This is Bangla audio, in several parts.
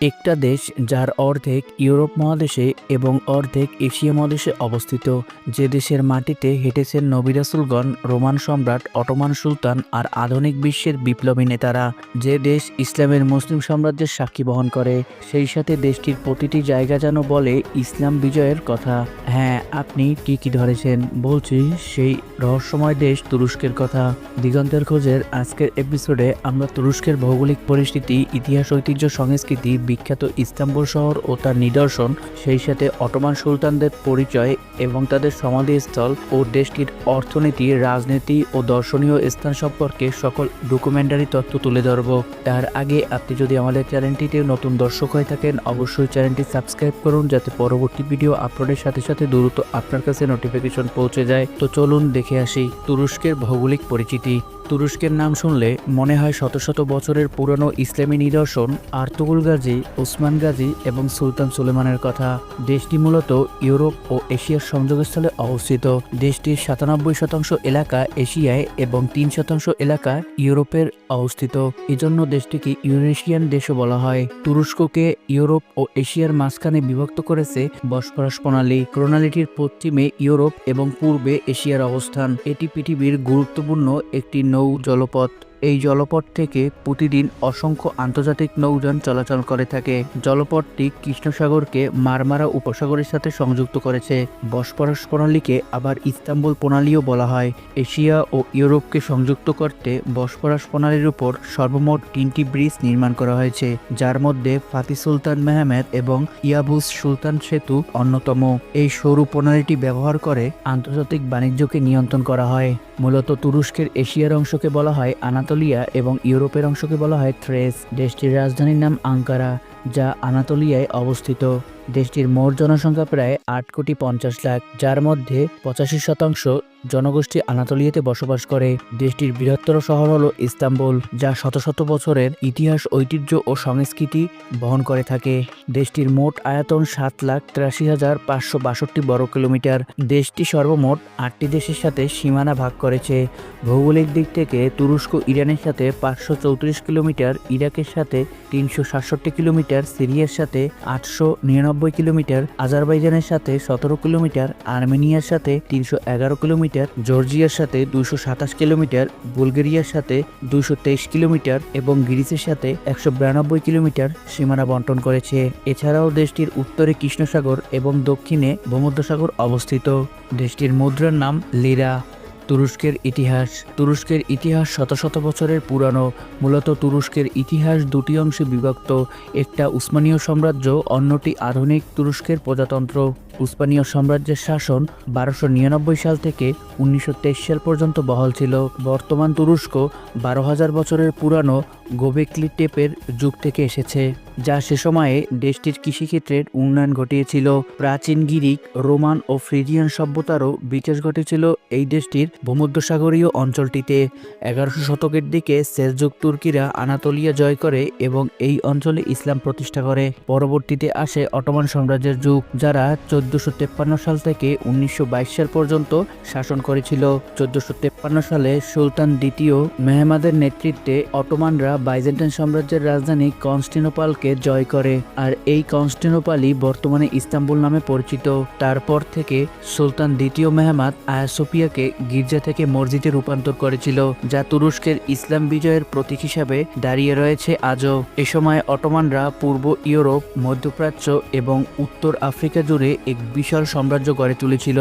একটা দেশ যার অর্ধেক ইউরোপ মহাদেশে এবং অর্ধেক এশিয়া মহাদেশে অবস্থিত। যে দেশের মাটিতে হেঁটেছেন নবিরাসুলগণ রোমান সম্রাট, অটোমান সুলতান আর আধুনিক বিশ্বের বিপ্লবী নেতারা। যে দেশ ইসলামের মুসলিম সাম্রাজ্যের সাক্ষী বহন করে, সেই সাথে দেশটির প্রতিটি জায়গা যেন বলে ইসলাম বিজয়ের কথা। হ্যাঁ আপনি ঠিকই ধরেছেন, বলছি সেই রহস্যময় দেশ তুরস্কের কথা। দিগন্তের খোঁজের আজকের এপিসোডে আমরা তুরস্কের ভৌগোলিক পরিস্থিতি, ইতিহাস, ঐতিহ্য, সংস্কৃতি বিখ্যাত ইস্তাম্বুল শহর ও তার নিদর্শন, সেই সাথে অটোমান সুলতানদের পরিচয় এবং তাদের সমাধিস্থল ও দেশটির অর্থনীতি, রাজনীতি ও দর্শনীয় স্থান সম্পর্কে সকল ডকুমেন্টারি তথ্য তুলে ধরব। তার আগে আপনি যদি আমাদের চ্যানেলটিতে নতুন দর্শক হয়ে থাকেন, অবশ্যই চ্যানেলটি সাবস্ক্রাইব করুন যাতে পরবর্তী ভিডিও আপলোডের সাথে সাথে দ্রুত আপনার কাছে নোটিফিকেশন পৌঁছে যায়। তো চলুন দেখে আসি তুরস্কের ভৌগোলিক পরিচিতি। তুরস্কের নাম শুনলে মনে হয় শত শত বছরের পুরনো ইসলামী নিদর্শন আর্তুগুল গাজী ওসমান গাজী এবং সুলতান সুলেমানের কথা। দেশটি মূলত ইউরোপ ও এশিয়ার সংযোগস্থলে অবস্থিত। দেশটির সাতানব্বই শতাংশ এলাকা এশিয়ায় এবং তিন শতাংশ এলাকা ইউরোপের অবস্থিত। এজন্য দেশটিকে ইউরেশিয়ান দেশও বলা হয়। তুরস্ককে ইউরোপ ও এশিয়ার মাঝখানে বিভক্ত করেছে বসফরাস প্রণালী। প্রণালীটির পশ্চিমে ইউরোপ এবং পূর্বে এশিয়ার অবস্থান। এটি পৃথিবীর গুরুত্বপূর্ণ একটি নৌ জলপথ। এই জলপথ থেকে প্রতিদিন অসংখ্য আন্তর্জাতিক নৌযান চলাচল করে থাকে। জলপথটি কৃষ্ণসাগরকে মারমারা উপসাগরের সাথে সংযুক্ত করেছে। বসপরস প্রণালীকে আবার ইস্তাম্বুল প্রণালীও বলা হয়। এশিয়া ও ইউরোপকে সংযুক্ত করতে বসপরাস প্রণালীর উপর সর্বমোট তিনটি ব্রিজ নির্মাণ করা হয়েছে, যার মধ্যে ফাতি সুলতান মেহমেদ এবং ইয়াবুস সুলতান সেতু অন্যতম। এই সরু প্রণালীটি ব্যবহার করে আন্তর্জাতিক বাণিজ্যকে নিয়ন্ত্রণ করা হয়। মূলত তুরস্কের এশিয়ার অংশকে বলা হয় আনাতোলিয়া এবং ইউরোপের অংশকে বলা হয় থ্রেস। দেশটির রাজধানীর নাম আঙ্কারা, যা আনাতোলিয়ায় অবস্থিত। দেশটির মোট জনসংখ্যা প্রায় আট কোটি পঞ্চাশ লাখ, যার মধ্যে পঁচাশি শতাংশ জনগোষ্ঠী আনাতোলিয়াতে বসবাস করে। দেশটির বৃহত্তর শহর হল ইস্তাম্বুল, যা শত শত বছরের ইতিহাস, ঐতিহ্য ও সংস্কৃতি বহন করে থাকে। দেশটির মোট আয়তন সাত লাখ তিরাশি হাজার পাঁচশো বাষট্টি বর্গ কিলোমিটার। দেশটি সর্বমোট আটটি দেশের সাথে সীমানা ভাগ করেছে। ভৌগোলিক দিক থেকে তুরস্ক, ইরানের সাথে পাঁচশো চৌত্রিশ কিলোমিটার, ইরাকের সাথে তিনশো সাতষট্টি কিলোমিটার, সিরিয়ার সাথে আটশো নিরানব্বই কিলোমিটার, আজারবাইজানের সাথে সতেরো কিলোমিটার, আর্মেনিয়ার সাথে তিনশো এগারো কিলোমিটার জর্জিয়ার সাথে দুইশো সাতাশ কিলোমিটার, বুলগেরিয়ার সাথে দুইশো তেইশ কিলোমিটার এবং গ্রিসের সাথে একশো বিরানব্বই কিলোমিটার সীমানা বন্টন করেছে। এছাড়াও দেশটির উত্তরে কৃষ্ণসাগর এবং দক্ষিণে ভূমধ্যসাগর অবস্থিত। দেশটির মুদ্রার নাম লিরা। তুরস্কের ইতিহাস। তুরস্কের ইতিহাস শত শত বছরের পুরানো। মূলত তুরস্কের ইতিহাস দুটি অংশে বিভক্ত। একটা উসমানীয় সাম্রাজ্য, অন্যটি আধুনিক তুরস্কের প্রজাতন্ত্র। উসমানীয় সাম্রাজ্যের শাসন বারোশো নিরানব্বই সাল থেকে উনিশশো তেইশ সাল পর্যন্ত বহাল ছিল। বর্তমান তুরস্ক বারো হাজার বছরের পুরানো গোবেকলি টেপের যুগ থেকে এসেছে। যা সে সময়ে দেশটির কৃষিক্ষেত্রের উন্নয়ন ঘটিয়েছিল। প্রাচীন গিরিক, রোমান ও ফ্রিজিয়ান সভ্যতারও বিকাশ ঘটেছিল এই দেশটির ভূমধ্যসাগরীয় অঞ্চলটিতে। এগারোশো শতকের দিকে সেলজুক তুর্কিরা আনাতোলিয়া জয় করে এবং এই অঞ্চলে ইসলাম প্রতিষ্ঠা করে। পরবর্তীতে আসে অটোমান সাম্রাজ্যের যুগ, যারা চোদ্দশো তেপ্পান্ন সাল থেকে উনিশশো বাইশ সাল পর্যন্ত শাসন করেছিল। চোদ্দশো তেপ্পান্ন সালে সুলতান দ্বিতীয় মেহমাদের নেতৃত্বে অটোমানরা বাইজেন্টাইন সাম্রাজ্যের রাজধানী কনস্টিনোপালকে জয় করে। আর এই কনস্টিনোপালই বর্তমানে ইস্তাম্বুল নামে পরিচিত। তারপর থেকে সুলতান দ্বিতীয় মেহমাদ আয়াসোপিয়াকে গির্জা থেকে মসজিদে রূপান্তর করেছিল, যা তুরস্কের ইসলাম বিজয়ের প্রতীক হিসাবে দাঁড়িয়ে রয়েছে আজও। এ সময় অটোমানরা পূর্ব ইউরোপ, মধ্যপ্রাচ্য এবং উত্তর আফ্রিকা জুড়ে এক বিশাল সাম্রাজ্য গড়ে তুলেছিল,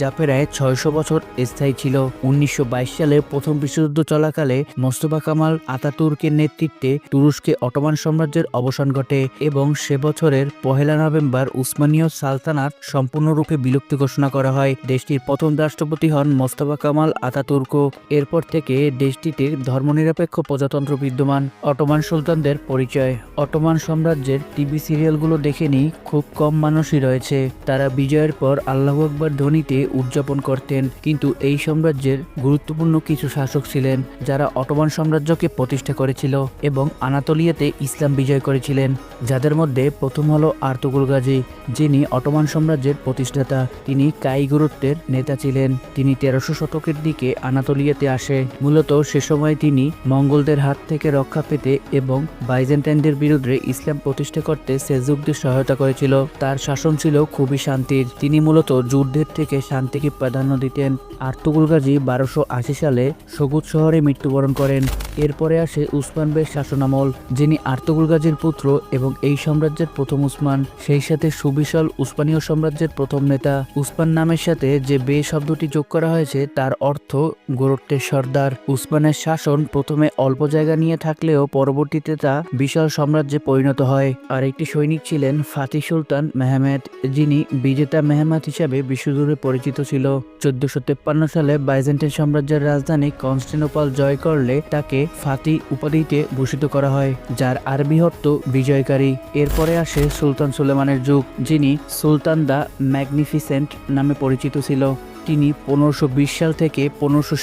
যা প্রায় ছয়শো বছর স্থায়ী ছিল। উনিশশো বাইশ সালে প্রথম বিশ্বযুদ্ধ চলাকালে মোস্তফা কামাল আতাতুর্কের নেতৃত্বে তুরস্কে অটোমান সাম্রাজ্যের অবসান ঘটে এবং সে বছরের পহেলা নভেম্বর উসমানীয় সালতানাত সম্পূর্ণরূপে বিলুপ্তি ঘোষণা করা হয়। দেশটির প্রথম রাষ্ট্রপতি হন মোস্তফা কামাল আতাতুর্ক। এরপর থেকে দেশটিতে ধর্মনিরপেক্ষ প্রজাতন্ত্র বিদ্যমান। অটোমান সুলতানদের পরিচয়। অটোমান সাম্রাজ্যের টিভি সিরিয়ালগুলো দেখে নি খুব কম মানুষই রয়েছে। তারা বিজয়ের পর আল্লাহ আকবর ধ্বনিতে উদযাপন করতেন। কিন্তু এই সাম্রাজ্যের গুরুত্বপূর্ণ কিছু শাসক ছিলেন, যারা অটোমান সাম্রাজ্যকে প্রতিষ্ঠা করেছিল এবং আনাতোলিয়াতে ইসলাম বিজয় করেছিল। ছিলেন যাদের মধ্যে প্রথম হলো আর্তুগুল গাজী, যিনি অটোমান সাম্রাজ্যের প্রতিষ্ঠাতা। তিনি কাই গুরুত্বের নেতা ছিলেন। তিনি তেরোশো শতকের দিকে আনাতোলিয়াতে আসে। মূলত সে সময় তিনি মঙ্গলদের হাত থেকে রক্ষা পেতে এবং বাইজেন্টাইনদের বিরুদ্ধে ইসলাম প্রতিষ্ঠা করতে সেজুকদের সহায়তা করেছিল। তার শাসন ছিল খুবই শান্তির। তিনি মূলত যুদ্ধের থেকে শান্তিকে প্রাধান্য দিতেন। আর্তুগুল গাজী বারোশো আশি সালে সবুজ শহরে মৃত্যুবরণ করেন। এরপরে আসে উসমান বের শাসনামল, যিনি আর্তুগুল গাজীর পুত্র। এবং এই সাম্রাজ্যের প্রথম উসমান, সেই সাথে সুবিশাল উসমানীয় সাম্রাজ্যের প্রথম নেতা। উসমান নামের সাথে যে বে শব্দটি যোগ করা হয়েছে, তার অর্থ গোরক্ষের সর্দার। উসমানের শাসন প্রথমে অল্প জায়গা নিয়ে থাকলেও পরবর্তীতে তা বিশাল সাম্রাজ্যে পরিণত হয়। আর একটি সৈনিক ছিলেন ফাতি সুলতান মেহমেদ, যিনি বিজেতা মেহমেদ হিসাবে বিশ্বজুড়ে পরিচিত ছিল। চোদ্দশো তেপ্পান্ন সালে বাইজেন্টাইন সাম্রাজ্যের রাজধানী কনস্টেনোপল জয় করলে তাকে ফাতি উপাধিতে ভূষিত করা হয়, যার আরবি অর্থ বিজয়কারী। এরপরে আসে সুলতান সুলেমানের যুগ, যিনি সুলতান দ্য ম্যাগনিফিসেন্ট নামে পরিচিত ছিল। তিনি পনেরোশো সাল থেকে পনেরোশো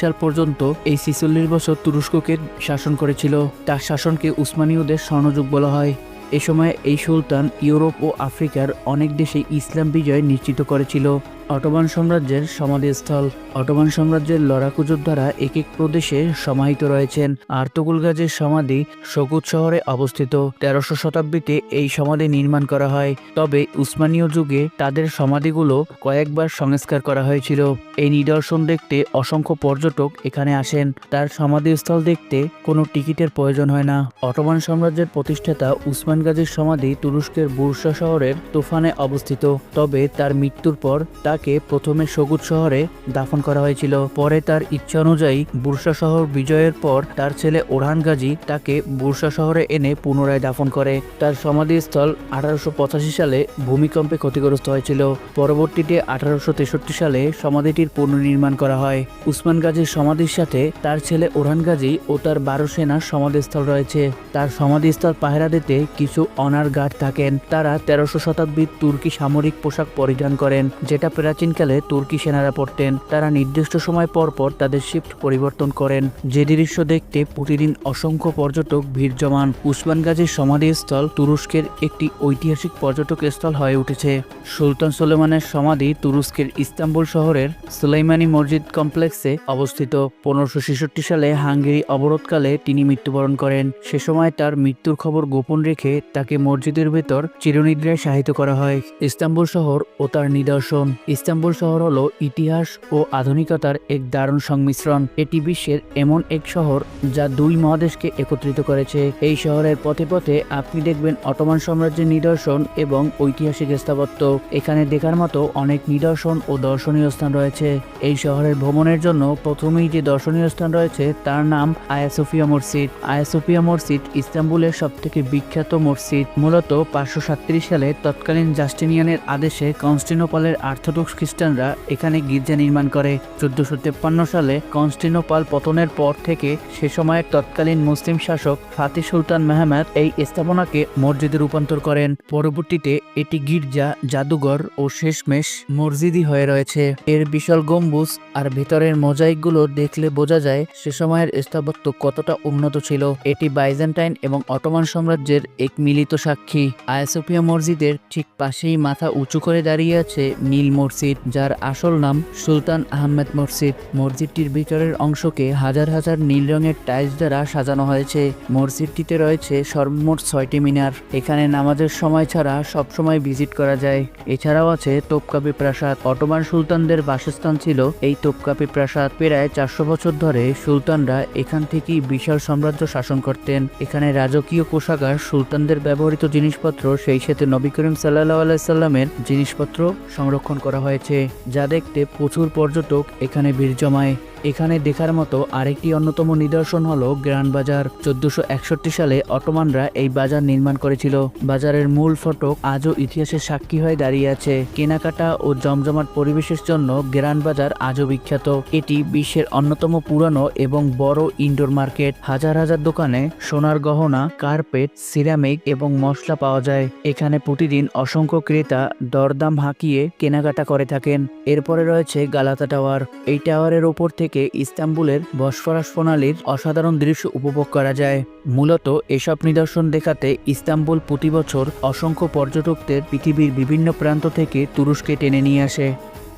সাল পর্যন্ত এই ছিচল্লিশ বছর তুরস্ককে শাসন করেছিল। তার শাসনকে উসমানীয়দের স্বর্ণযুগ বলা হয়। এ সময় এই সুলতান ইউরোপ ও আফ্রিকার অনেক দেশে ইসলাম বিজয় নিশ্চিত করেছিল। অটোমান সাম্রাজ্যের সমাধিস্থল। অটোমান সাম্রাজ্যের লড়াকু যোদ্ধারা এক এক প্রদেশে সমাহিত রয়েছেন। আর্তুগুল গাজের সমাধি সকুত শহরে অবস্থিত। তেরোশো শতাব্দীতে এই সমাধি নির্মাণ করা হয়। তবে উসমানীয় যুগে তাদের সমাধিগুলো কয়েকবার সংস্কার করা হয়েছিল। এই নিদর্শন দেখতে অসংখ্য পর্যটক এখানে আসেন। তার সমাধিস্থল দেখতে কোনো টিকিটের প্রয়োজন হয় না। অটোমান সাম্রাজ্যের প্রতিষ্ঠাতা উসমান গাজীর সমাধি তুরস্কের বুরসা শহরের তুফানে অবস্থিত। তবে তার মৃত্যুর পর তাকে প্রথমে সগুত শহরে দাফন করা হয়েছিল। পরে তার ইচ্ছা অনুযায়ী বুরসা শহর বিজয়ের পর তার ছেলে ওরহান গাজী তাকে বুরসা শহরে এনে পুনরায় দাফন করে। তার সমাধিস্থল আঠারোশো পঁচাশি সালে ভূমিকম্পে ক্ষতিগ্রস্ত হয়েছিল। পরবর্তীতে আঠারোশো তেষট্টি সালে সমাধিটির পুনর্নির্মাণ করা হয়। উসমান গাজীর সমাধির সাথে তার ছেলে ওরহান গাজী ও তার বারো সেনার সমাধিস্থল রয়েছে। তার সমাধিস্থল পাহারা দিতে কিছু অনার গার্ড থাকেন। তারা তেরোশো শতাব্দীর তুর্কি সামরিক পোশাক পরিধান করেন, যেটা প্রাচীনকালে তুর্কি সেনারা পড়তেন। তারা নির্দিষ্ট সময় পর পর তাদের শিফট পরিবর্তন করেন। যে দৃশ্য দেখতে প্রতিদিন অসংখ্য পর্যটক ভিড় জমান। উসমান গাজীর সমাধিস্থল তুরস্কের একটি ঐতিহাসিক পর্যটক স্থল হয়ে উঠেছে। সুলতান সুলেমানের সমাধি তুরস্কের ইস্তাম্বুল শহরের সুলাইমানি মসজিদ কমপ্লেক্সে অবস্থিত। পনেরোশো সালে হাঙ্গেরি অবরোধকালে তিনি মৃত্যুবরণ করেন। সে সময় তার মৃত্যুর খবর গোপন রেখে তাকে মসজিদের ভেতর চিরনিদ্রায় শায়িত করা হয়। ইস্তাম্বুল শহর ও তার নিদর্শন। ইস্তাম্বুল শহর হলো ইতিহাস ও আধুনিকতার এক দারুণ সংমিশ্রণ। এটি বিশ্বের এমন এক শহর যা দুই মহাদেশকে একত্রিত করেছে। এই শহরের পথে পথে আপনি দেখবেন অটোমান সাম্রাজ্যের নিদর্শন এবং ঐতিহাসিক স্থাপত্য। এখানে দেখার মতো অনেক নিদর্শন ও দর্শনীয় স্থান রয়েছে। এই শহরের ভ্রমণের জন্য প্রথমেই যে দর্শনীয় স্থান রয়েছে তার নাম আয়াসোফিয়া মসজিদ। আয়াসোফিয়া মসজিদ ইস্তাম্বুলের সবথেকে বিখ্যাত মসজিদ। মূলত পাঁচশো সালে তৎকালীন জাস্টিনিয়ানের আদেশে কনস্টিনোপলের আর্থোডক্স খ্রিস্টানরা এখানে গির্জা নির্মাণ করে। চোদ্দশো তেপ্পান্ন সালে কনস্টিনোপাল পতনের পর থেকে সে সময়ের তৎকালীন মুসলিম শাসক ফাতি সুলতান মেহমেদ এই স্থাপনাকে মসজিদে রূপান্তর করেন। পরবর্তীতে এটি গির্জা, জাদুঘর ও শেষমেশ মসজিদই হয়ে রয়েছে। এর বিশাল গম্বুজ আর ভেতরের মোজাইকগুলো দেখলে বোঝা যায় সে সময়ের স্থাপত্য কতটা উন্নত ছিল। এটি বাইজেন্টাইন এবং অটোমান সাম্রাজ্যের এক মিলিত সাক্ষী। আয়াসোফিয়া মসজিদের ঠিক পাশেই মাথা উঁচু করে দাঁড়িয়ে আছে নীল মসজিদ। যার আসল নাম সুলতান আহমেদ মসজিদ। মসজিদটির ভিতরের অংশকে হাজার হাজার নীল রঙের টাইলস দ্বারা সাজানো হয়েছে। মসজিদটিতে রয়েছে সর্বমোট ছয়টি মিনার। এখানে নামাজের সময় ছাড়া সবসময় ভিজিট করা যায়। এছাড়াও আছে তোপকাপি প্রাসাদ। অটোমান সুলতানদের বাসস্থান ছিল এই তোপকাপি প্রাসাদ। প্রায় চারশো বছর ধরে সুলতানরা এখান থেকেই বিশাল সাম্রাজ্য শাসন করতেন। এখানে রাজকীয় কোষাগার সুলতানদের ব্যবহৃত জিনিসপত্র, সেই সাথে নবী করিম সাল্লাহ আলাইসাল্লামের জিনিসপত্র সংরক্ষণ করা হয়েছে যা দেখতে প্রচুর পর্যটক এখানে ভিড় জমায়। এখানে দেখার মতো আরেকটি অন্যতম নিদর্শন হল গ্র্যান্ড বাজার। চোদ্দশো সালে অটোমানরা এই বাজার নির্মাণ করেছিল। বাজারের মূল ফটক আজও ইতিহাসের সাক্ষী হয়ে দাঁড়িয়ে আছে। কেনাকাটা ও জমজমাট পরিবেশের জন্য গ্র্যান্ড বাজার আজও বিখ্যাত। এটি বিশ্বের অন্যতম পুরানো এবং বড় ইনডোর মার্কেট। হাজার হাজার দোকানে সোনার গহনা, কার্পেট, সিরামিক এবং মশলা পাওয়া যায়। এখানে প্রতিদিন অসংখ্য ক্রেতা দরদাম হাঁকিয়ে কেনাকাটা করে থাকেন। এরপরে রয়েছে গালাতা টাওয়ার। এই টাওয়ারের ওপর থেকে থেকে ইস্তাম্বুলের বসফরাস প্রণালীর অসাধারণ দৃশ্য উপভোগ করা যায়। মূলত এসব নিদর্শন দেখাতে ইস্তাম্বুল প্রতি বছর অসংখ্য পর্যটকদের পৃথিবীর বিভিন্ন প্রান্ত থেকে তুরস্কে টেনে নিয়ে আসে।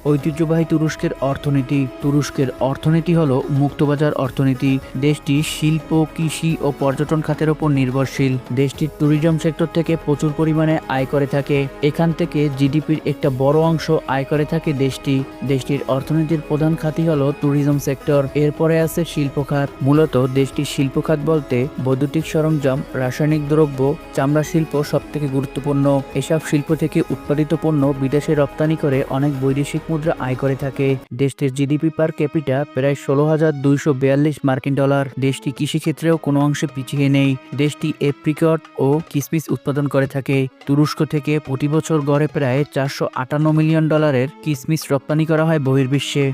ঐতিহ্যবাহী তুরস্কের অর্থনীতি। তুরস্কের অর্থনীতি হল মুক্তবাজার অর্থনীতি। দেশটি শিল্প, কৃষি ও পর্যটন খাতের ওপর নির্ভরশীল। দেশটির ট্যুরিজম সেক্টর থেকে প্রচুর পরিমাণে আয় করে থাকে। এখান থেকে জিডিপির একটা বড় অংশ আয় করে থাকে দেশটি। দেশটির অর্থনীতির প্রধান খাতই হল ট্যুরিজম সেক্টর এরপরে আছে শিল্প খাত। মূলত দেশটির শিল্প খাত বলতে বৈদ্যুতিক সরঞ্জাম, রাসায়নিক দ্রব্য, চামড়া শিল্প সব থেকে গুরুত্বপূর্ণ। এসব শিল্প থেকে উৎপাদিত পণ্য বিদেশে রপ্তানি করে অনেক বৈদেশিক মুদ্রা আয় করে থাকে। দেশটির জিডিপি পার ক্যাপিটা প্রায় ষোলো হাজার দুইশো বিয়াল্লিশ মার্কিন ডলার। দেশটি কৃষিক্ষেত্রেও কোনো অংশে পিছিয়ে নেই। দেশটি এপ্রিকট ও কিসমিস উৎপাদন করে থাকে। তুরস্ক থেকে প্রতি বছর গড়ে প্রায় চারশো আটান্ন মিলিয়ন ডলারের কিসমিস রপ্তানি করা হয় বহির্বিশ্বে।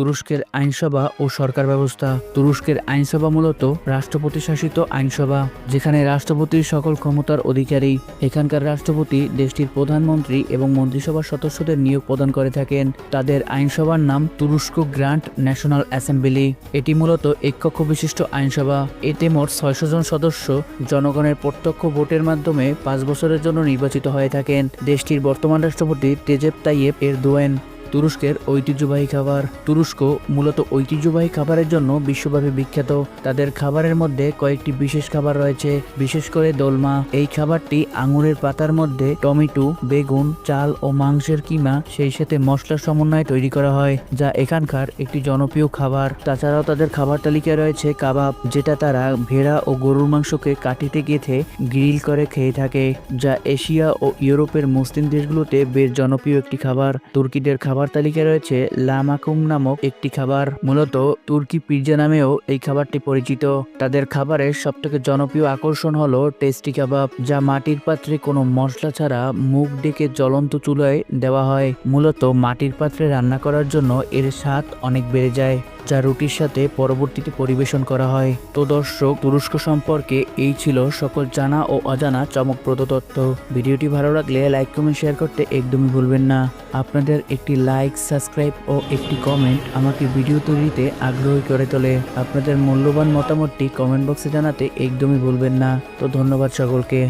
তুরস্কের আইনসভা ও সরকার ব্যবস্থা। তুরস্কের আইনসভা মূলত রাষ্ট্রপতি শাসিত আইনসভা, যেখানে রাষ্ট্রপতির সকল ক্ষমতার অধিকারী, এখানকার রাষ্ট্রপতি, দেশটির প্রধানমন্ত্রী এবং মন্ত্রিসভার সদস্যদের নিয়োগ প্রদান করে থাকেন। তাদের আইনসভার নাম তুরস্ক গ্রান্ট ন্যাশনাল অ্যাসেম্বলি। এটি মূলত এককক্ষ বিশিষ্ট আইনসভা। এতে মোট ছয়শো জন সদস্য জনগণের প্রত্যক্ষ ভোটের মাধ্যমে পাঁচ বছরের জন্য নির্বাচিত হয়ে থাকেন। দেশটির বর্তমান রাষ্ট্রপতি তেজেব তাইয়েব এর দোয়েন তুরস্কের ঐতিহ্যবাহী খাবার। তুরস্ক মূলত ঐতিহ্যবাহী খাবারের জন্য বিশ্বব্যাপী বিখ্যাত। তাদের খাবারের মধ্যে কয়েকটি বিশেষ খাবার রয়েছে, বিশেষ করে দোলমা। এই খাবারটি আঙুরের পাতার মধ্যে টমেটো, বেগুন, চাল ও মাংসের কিমা, সেই সাথে মশলার সমন্বয়ে তৈরি করা হয়, যা এখানকার একটি জনপ্রিয় খাবার। তাছাড়াও তাদের খাবার তালিকায় রয়েছে কাবাব, যেটা তারা ভেড়া ও গরুর মাংসকে কাটিতে গেথে গ্রিল করে খেয়ে থাকে, যা এশিয়া ও ইউরোপের মুসলিম দেশগুলোতে বেশ জনপ্রিয় একটি খাবার। তুর্কিদের খাবার তালিকায় রয়েছে লামাকুম নামক একটি খাবার। মূলত তুর্কি পিৎজা নামেও এই খাবারটি পরিচিত। তাদের খাবারের সবথেকে জনপ্রিয় আকর্ষণ হলো টেস্টি কাবাব, যা মাটির পাত্রে কোনো মশলা ছাড়া মুখ ডেকে জ্বলন্ত চুলায় দেওয়া হয়। মূলত মাটির পাত্রে রান্না করার জন্য এর স্বাদ অনেক বেড়ে যায়। যা রুটির সাথে পরবর্তীতে পরিবেশন করা হয়। তো দর্শক, তুরস্ক সম্পর্কে এই ছিল সকল জানা ও অজানা চমকপ্রদ তথ্য। ভিডিওটি ভালো লাগলে লাইক, কমেন্ট, শেয়ার করতে একদমই ভুলবেন না। আপনাদের একটি লাইক, সাবস্ক্রাইব ও একটি কমেন্ট আমাকে ভিডিও তৈরিতে আগ্রহী করে তোলে। আপনাদের মূল্যবান মতামতটি কমেন্ট বক্সে জানাতে একদমই ভুলবেন না। তো ধন্যবাদ সকলকে।